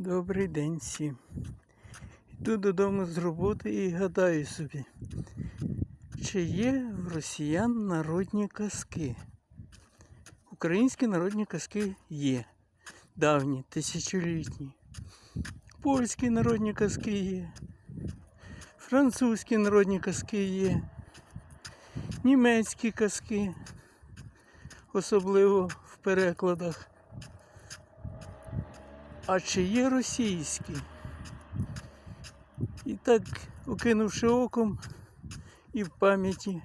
Добрий день всім. Йду додому з роботи і гадаю собі, чи є в росіян народні казки. Українські народні казки є. Давні, тисячолітні. Польські народні казки є. Французькі народні казки є. Німецькі казки, особливо в перекладах. А чи є російські? І так, окинувши оком і в пам'яті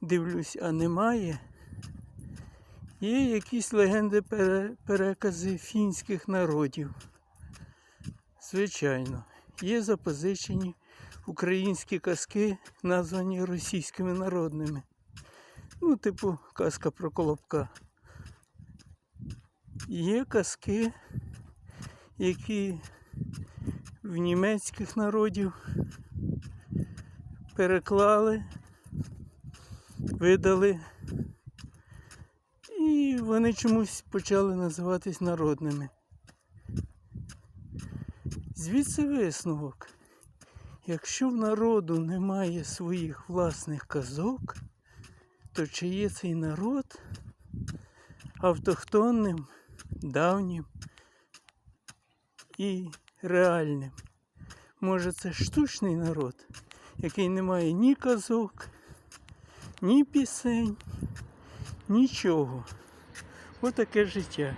дивлюсь, а немає. Є якісь легенди перекази фінських народів. Звичайно, є запозичені українські казки, названі російськими народними. Ну, типу казка про Колобка. Є казки які в німецьких народів переклали, видали, і вони чомусь почали називатись народними. Звідси висновок. Якщо в народу немає своїх власних казок, то чи є цей народ автохтонним, давнім і реальним. Може це штучний народ, який не має ні казок, ні пісень, нічого. Отаке життя.